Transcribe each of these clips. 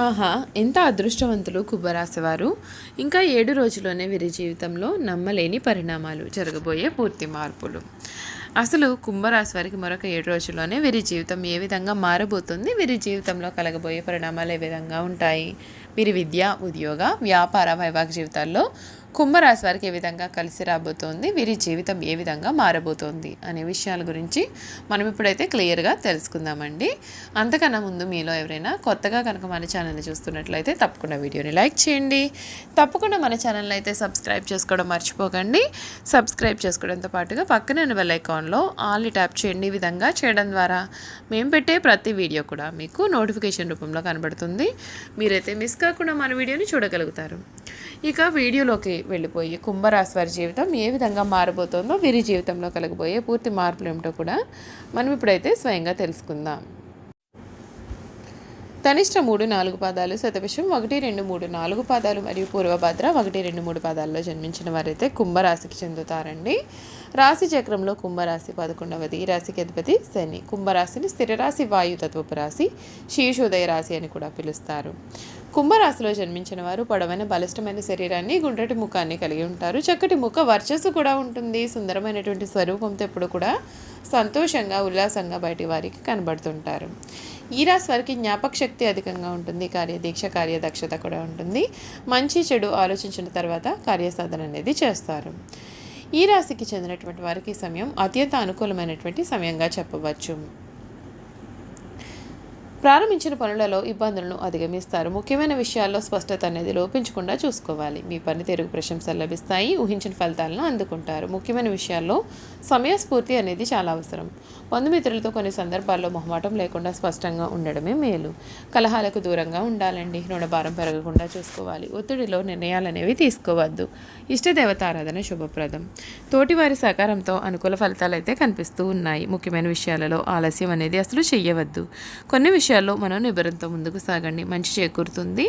ఆహా ఎంత అదృష్టవంతులు కుంభరాశివారు ఇంకా ఏడు రోజుల్లోనే వీరి జీవితంలో నమ్మలేని పరిణామాలు జరగబోయే పూర్తి మార్పులు. అసలు కుంభరాశి వారికి మరొక ఏడు రోజుల్లోనే వీరి జీవితం ఏ విధంగా మారబోతుంది? వీరి జీవితంలో కలగబోయే పరిణామాలు ఏ విధంగా ఉంటాయి? వీరి విద్య ఉద్యోగ వ్యాపార వైవాహిక జీవితాల్లో కుంభరాశి వారికి ఏ విధంగా కలిసి రాబోతోంది? వీరి జీవితం ఏ విధంగా మారబోతోంది? అనే విషయాల గురించి మనం ఇప్పుడైతే క్లియర్గా తెలుసుకుందామండి. అంతకన్నా ముందు మీలో ఎవరైనా కొత్తగా కనుక మన ఛానల్ని చూస్తున్నట్లయితే తప్పకుండా వీడియోని లైక్ చేయండి. తప్పకుండా మన ఛానల్ని అయితే సబ్స్క్రైబ్ చేసుకోవడం మర్చిపోకండి. సబ్స్క్రైబ్ చేసుకోవడంతో పాటుగా పక్కనే ఉన్న బెల్ ఐకాన్లో ఆల్ని ట్యాప్ చేయండి ఈ విధంగా చేయడం ద్వారా. మేము పెట్టే ప్రతి వీడియో కూడా మీకు నోటిఫికేషన్ రూపంలో కనబడుతుంది. మీరైతే మిస్ కాకుండా మన వీడియోని చూడగలుగుతారు. ఇక వీడియోలోకి వెళ్ళిపోయి కుంభరాశి వారి జీవితం ఏ విధంగా మారబోతోందో వీరి జీవితంలో కలగబోయే పూర్తి మార్పులు ఏమిటో కూడా మనం ఇప్పుడైతే స్వయంగా తెలుసుకుందాం. తనిష్ట మూడు నాలుగు పాదాలు శతవిషం ఒకటి రెండు మూడు నాలుగు పాదాలు మరియు పూర్వభద్ర ఒకటి రెండు మూడు పాదాల్లో జన్మించిన వారైతే కుంభరాశికి చెందుతారండి. రాశి చక్రంలో కుంభరాశి పదకొండవది ఈ రాశికి అధిపతి శని. కుంభరాశిని స్థిరరాశి వాయు వాయుతత్వపు రాశి శీర్షోదయ రాశి అని కూడా పిలుస్తారు. కుంభరాశిలో జన్మించిన వారు పొడవైన బలిష్టమైన శరీరాన్ని గుండ్రటి ముఖాన్ని కలిగి ఉంటారు. చక్కటి ముఖ వర్చస్సు కూడా ఉంటుంది. సుందరమైనటువంటి స్వరూపంతో ఎప్పుడు కూడా సంతోషంగా ఉల్లాసంగా బయటి వారికి కనబడుతుంటారు. ఈ రాశి వారికి జ్ఞాపక శక్తి అధికంగా ఉంటుంది. కార్యదీక్ష కార్యదక్షత కూడా ఉంటుంది. మంచి చెడు ఆలోచించిన తర్వాత కార్యసాధన అనేది చేస్తారు. ఈ రాశికి చెందినటువంటి వారికి సమయం అత్యంత అనుకూలమైనటువంటి సమయంగా చెప్పవచ్చు. ప్రారంభించిన పనులలో ఇబ్బందులను అధిగమిస్తారు. ముఖ్యమైన విషయాల్లో స్పష్టత అనేది లోపించకుండా చూసుకోవాలి. మీ పనితీరుకు ప్రశంసలు లభిస్తాయి. ఊహించిన ఫలితాలను అందుకుంటారు. ముఖ్యమైన విషయాల్లో సమయస్ఫూర్తి అనేది చాలా అవసరం. బంధుమిత్రులతో కొన్ని సందర్భాల్లో మొహమాటం లేకుండా స్పష్టంగా ఉండడమే మేలు. కలహాలకు దూరంగా ఉండాలండి. రుణభారం పెరగకుండా చూసుకోవాలి. ఒత్తిడిలో నిర్ణయాలు అనేవి తీసుకోవద్దు. ఇష్టదేవత ఆరాధన శుభప్రదం. తోటివారి సహకారంతో అనుకూల ఫలితాలు అయితే కనిపిస్తూ ఉన్నాయి. ముఖ్యమైన విషయాలలో ఆలస్యం అనేది అసలు చెయ్యవద్దు. కొన్ని విషయాల్లో మనం నిబరంతో ముందుకు సాగండి. మంచి చేకూరుతుంది.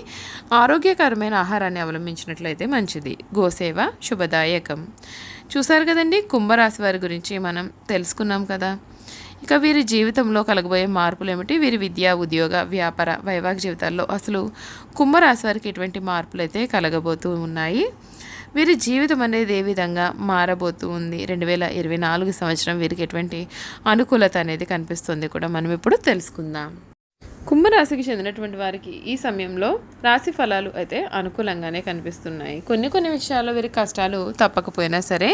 ఆరోగ్యకరమైన ఆహారాన్ని అవలంబించినట్లయితే మంచిది. గోసేవ శుభదాయకం. చూసారు కదండి? కుంభరాశి వారి గురించి మనం తెలుసుకున్నాం కదా. ఇక వీరి జీవితంలో కలగబోయే మార్పులు ఏమిటి? వీరి విద్యా ఉద్యోగ వ్యాపార వైవాహిక జీవితాల్లో అసలు కుంభరాశి వారికి ఎటువంటి మార్పులు అయితే కలగబోతూ ఉన్నాయి? వీరి జీవితం అనేది ఏ విధంగా మారబోతూ ఉంది? రెండు వేల ఇరవై నాలుగు సంవత్సరం వీరికి ఎటువంటి అనుకూలత అనేది కనిపిస్తుంది కూడా మనం ఇప్పుడు తెలుసుకుందాం. కుంభరాశికి చెందినటువంటి వారికి ఈ సమయంలో రాశి ఫలాలు అయితే అనుకూలంగానే కనిపిస్తున్నాయి. కొన్ని కొన్ని విషయాల్లో వీరి కష్టాలు తప్పకపోయినా సరే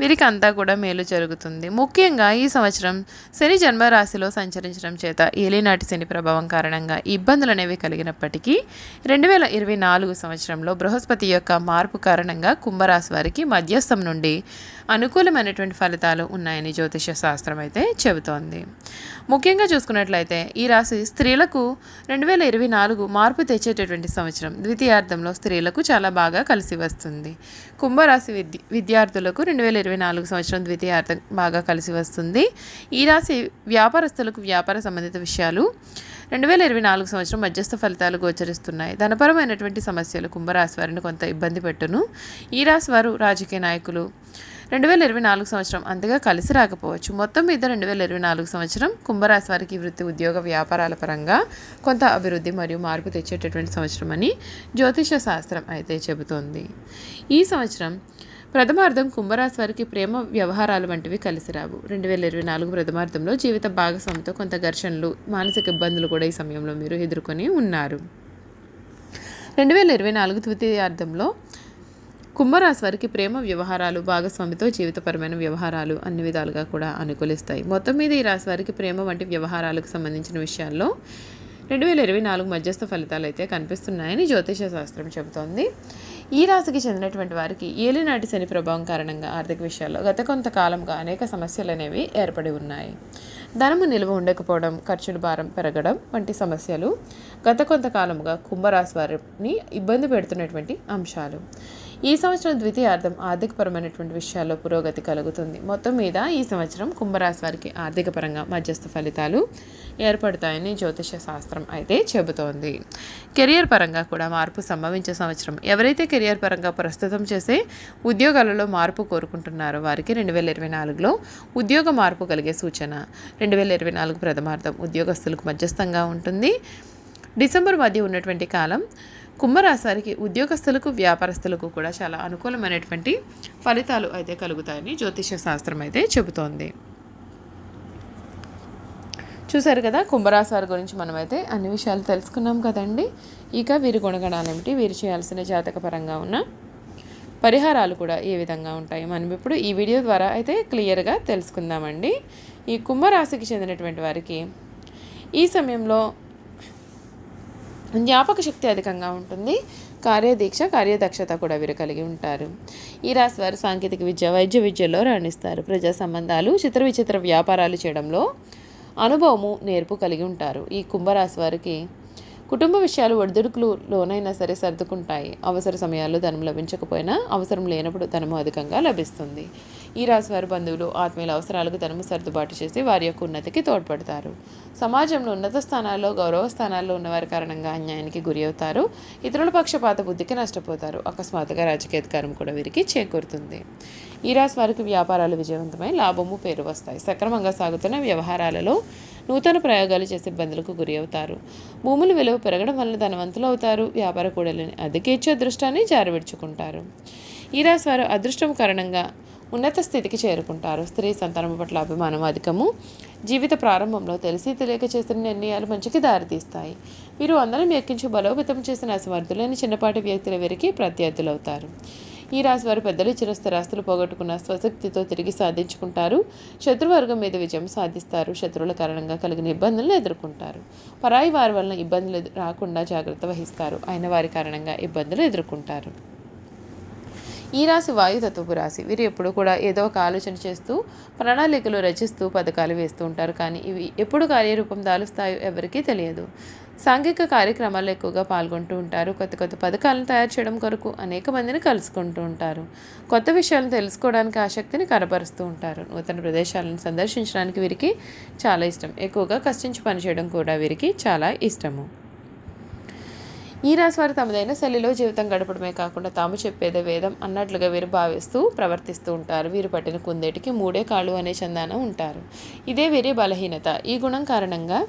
వీరికి అంతా కూడా మేలు జరుగుతుంది. ముఖ్యంగా ఈ సంవత్సరం శని జన్మరాశిలో సంచరించడం చేత ఏలినాటి శని ప్రభావం కారణంగా ఇబ్బందులు అనేవి కలిగినప్పటికీ రెండు వేల ఇరవై నాలుగు సంవత్సరంలో బృహస్పతి యొక్క మార్పు కారణంగా కుంభరాశి వారికి మధ్యస్థం నుండి అనుకూలమైనటువంటి ఫలితాలు ఉన్నాయని జ్యోతిష శాస్త్రం అయితే చెబుతోంది. ముఖ్యంగా చూసుకున్నట్లయితే ఈ రాశి స్త్రీలకు రెండు వేల ఇరవై నాలుగు మార్పు తెచ్చేటటువంటి సంవత్సరం ద్వితీయార్థంలో స్త్రీలకు చాలా బాగా కలిసి వస్తుంది. కుంభరాశి విద్య విద్యార్థులకు రెండు వేల ఇరవై నాలుగు సంవత్సరం ద్వితీయార్థం బాగా కలిసి వస్తుంది. ఈ రాశి వ్యాపారస్తులకు వ్యాపార సంబంధిత విషయాలు. రెండు వేల ఇరవై నాలుగు సంవత్సరం మధ్యస్థ ఫలితాలు గోచరిస్తున్నాయి. ధనపరమైనటువంటి సమస్యలు కుంభరాశి వారిని కొంత ఇబ్బంది పెట్టును. ఈ రాశి వారు రాజకీయ నాయకులు. రెండు వేల ఇరవై నాలుగు సంవత్సరం అంతగా కలిసి రాకపోవచ్చు. మొత్తం మీద రెండు వేల ఇరవై నాలుగు సంవత్సరం కుంభరాశి వారికి వృత్తి ఉద్యోగ వ్యాపారాల పరంగా కొంత అభివృద్ధి మరియు మార్పు తెచ్చేటటువంటి సంవత్సరం అని జ్యోతిష శాస్త్రం అయితే చెబుతోంది. ఈ సంవత్సరం ప్రథమార్థం కుంభరాశి వారికి ప్రేమ వ్యవహారాలు వంటివి కలిసి రావు. రెండు వేల ఇరవై నాలుగు ప్రథమార్థంలో జీవిత భాగస్వామితో కొంత ఘర్షణలు మానసిక ఇబ్బందులు కూడా ఈ సమయంలో మీరు ఎదుర్కొని ఉన్నారు. రెండు వేల ఇరవై నాలుగు తృతీయార్థంలో కుంభరాశి వారికి ప్రేమ వ్యవహారాలు భాగస్వామితో జీవితపరమైన వ్యవహారాలు అన్ని విధాలుగా కూడా అనుకూలిస్తాయి. మొత్తం మీద ఈ రాశి వారికి ప్రేమ వంటి వ్యవహారాలకు సంబంధించిన విషయాల్లో రెండు వేల ఇరవై నాలుగు మధ్యస్థ ఫలితాలు అయితే కనిపిస్తున్నాయని జ్యోతిష శాస్త్రం చెబుతోంది. ఈ రాశికి చెందినటువంటి వారికి ఏలినాటి శని ప్రభావం కారణంగా ఆర్థిక విషయాల్లో గత కొంతకాలంగా అనేక సమస్యలు అనేవి ఏర్పడి ఉన్నాయి. ధనము నిల్వ ఉండకపోవడం ఖర్చుల భారం పెరగడం వంటి సమస్యలు గత కొంతకాలంగా కుంభరాశి వారిని ఇబ్బంది పెడుతున్నటువంటి అంశాలు. ఈ సంవత్సరం ద్వితీయార్థం ఆర్థికపరమైనటువంటి విషయాల్లో పురోగతి కలుగుతుంది. మొత్తం మీద ఈ సంవత్సరం కుంభరాశి వారికి ఆర్థికపరంగా మధ్యస్థ ఫలితాలు ఏర్పడతాయని జ్యోతిష శాస్త్రం అయితే చెబుతోంది. కెరియర్ పరంగా కూడా మార్పు సంభవించే సంవత్సరం. ఎవరైతే కెరియర్ పరంగా ప్రస్తుతం చేసే ఉద్యోగాలలో మార్పు కోరుకుంటున్నారో వారికి రెండు వేల ఇరవై నాలుగులో ఉద్యోగ మార్పు కలిగే సూచన. రెండు వేల ఇరవై నాలుగు ప్రథమార్థం ఉద్యోగస్తులకు మధ్యస్థంగా ఉంటుంది. డిసెంబర్ మధ్య ఉన్నటువంటి కాలం కుంభరాశివారికి ఉద్యోగస్తులకు వ్యాపారస్తులకు కూడా చాలా అనుకూలమైనటువంటి ఫలితాలు అయితే కలుగుతాయని జ్యోతిష శాస్త్రం అయితే చెబుతోంది. చూశారు కదా కుంభరాశి వారి గురించి మనమైతే అన్ని విషయాలు తెలుసుకున్నాం కదండి. ఇక వీరి గుణగణాలు ఏమిటి? వీరు చేయాల్సిన జాతకపరంగా ఉన్న పరిహారాలు కూడా ఏ విధంగా ఉంటాయి? మనం ఇప్పుడు ఈ వీడియో ద్వారా అయితే క్లియర్గా తెలుసుకుందామండి. ఈ కుంభరాశికి చెందినటువంటి వారికి ఈ సమయంలో జ్ఞాపక శక్తి అధికంగా ఉంటుంది. కార్యదీక్ష కార్యదక్షత కూడా వీరు కలిగి ఉంటారు. ఈ రాశి వారు సాంకేతిక విద్య వైద్య విద్యలో రాణిస్తారు. ప్రజా సంబంధాలు చిత్ర విచిత్ర వ్యాపారాలు చేయడంలో అనుభవము నేర్పు కలిగి ఉంటారు. ఈ కుంభరాశి వారికి కుటుంబ విషయాలు ఒడిదుడుకులు లోనైనా సరే సర్దుకుంటాయి. అవసర సమయాల్లో ధనం లభించకపోయినా అవసరం లేనప్పుడు ధనము అధికంగా లభిస్తుంది. ఈ రాశివారి బంధువులు ఆత్మీయుల అవసరాలకు ధనము సర్దుబాటు చేసి వారి యొక్క ఉన్నతికి తోడ్పడతారు. సమాజంలో ఉన్నత స్థానాల్లో గౌరవ స్థానాల్లో ఉన్నవారి కారణంగా అన్యాయానికి గురి అవుతారు. ఇతరుల పక్షపాత బుద్ధికి నష్టపోతారు. అకస్మాత్తుగా రాజకీయధికారం కూడా వీరికి చేకూరుతుంది. ఈ రాశి వారికి వ్యాపారాలు విజయవంతమై లాభము పేరు వస్తాయి. సక్రమంగా సాగుతున్న వ్యవహారాలలో నూతన ప్రయోగాలు చేసే ఇబ్బందులకు గురి అవుతారు. భూముల విలువ పెరగడం వల్ల ధనవంతులు అవుతారు. వ్యాపార కూడలిని అధికేచ్చే అదృష్టాన్ని జారవిడుచుకుంటారు. ఈ రాశి వారు అదృష్టం కారణంగా ఉన్నత స్థితికి చేరుకుంటారు. స్త్రీ సంతానం పట్ల అభిమానం అధికము. జీవిత ప్రారంభంలో తెలిసి తెలియక చేసిన నిర్ణయాలు మంచికి దారితీస్తాయి. వీరు అందరం ఎక్కించి బలోపేతం చేసిన అసమర్థులైన చిన్నపాటి వ్యక్తుల వీరికి ప్రత్యర్థులవుతారు. ఈ రాశి వారు పెద్దలు ఇచ్చిన స్థిరాస్తులు పోగొట్టుకున్న స్వశక్తితో తిరిగి సాధించుకుంటారు. శత్రువర్గం మీద విజయం సాధిస్తారు. శత్రువుల కారణంగా కలిగిన ఇబ్బందులను ఎదుర్కొంటారు. పరాయి వారి వలన ఇబ్బందులు ఎదు- రాకుండా జాగ్రత్త వహిస్తారు. అయిన వారి కారణంగా ఇబ్బందులు ఎదుర్కొంటారు. ఈ రాశి వాయుతత్వపు రాశి. వీరు ఎప్పుడు కూడా ఏదో ఒక ఆలోచన చేస్తూ ప్రణాళికలు రచిస్తూ పథకాలు వేస్తూ ఉంటారు. కానీ ఇవి ఎప్పుడు కార్యరూపం దాలుస్తాయో ఎవరికీ తెలియదు. సాంఘిక కార్యక్రమాల్లో ఎక్కువగా పాల్గొంటూ ఉంటారు. కొత్త కొత్త పథకాలను తయారు చేయడం కొరకు అనేక మందిని కలుసుకుంటూ ఉంటారు. కొత్త విషయాలను తెలుసుకోవడానికి ఆసక్తిని కనబరుస్తూ ఉంటారు. నూతన ప్రదేశాలను సందర్శించడానికి వీరికి చాలా ఇష్టం. ఎక్కువగా కష్టించి పనిచేయడం కూడా వీరికి చాలా ఇష్టము. ఈ రాశి వారు తమదైన శైలిలో జీవితం గడపడమే కాకుండా తాము చెప్పేదే వేదం అన్నట్లుగా వీరు భావిస్తూ ప్రవర్తిస్తూ ఉంటారు. వీరు పట్టిన కుందేటికి మూడే కాళ్ళు అనే చందాన ఉంటారు. ఇదే వీరి బలహీనత. ఈ గుణం కారణంగా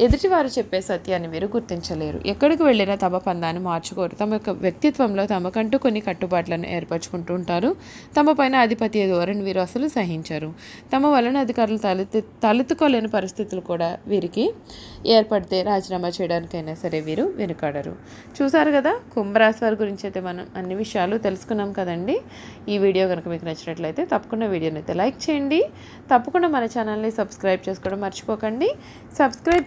ఎదుటివారు చెప్పే సత్యాన్ని వీరు గుర్తించలేరు. ఎక్కడికి వెళ్ళినా తమ పందాన్ని మార్చుకోరు. తమ యొక్క వ్యక్తిత్వంలో తమకంటూ కొన్ని కట్టుబాట్లను ఏర్పరచుకుంటూ ఉంటారు. తమ పైన ఆధిపత్య ధోరణి వీరు అసలు సహించరు. తమ వలన అధికారులు తలెత్తి తలెత్తుకోలేని పరిస్థితులు కూడా వీరికి ఏర్పడితే రాజీనామా చేయడానికైనా సరే వీరు వెనుకాడరు. చూసారు కదా? కుంభరాశి వారి గురించి అయితే మనం అన్ని విషయాలు తెలుసుకున్నాం కదండి. ఈ వీడియో కనుక మీకు నచ్చినట్లయితే తప్పకుండా వీడియోని అయితే లైక్ చేయండి. తప్పకుండా మన ఛానల్ని సబ్స్క్రైబ్ చేసుకోవడం మర్చిపోకండి. సబ్స్క్రైబ్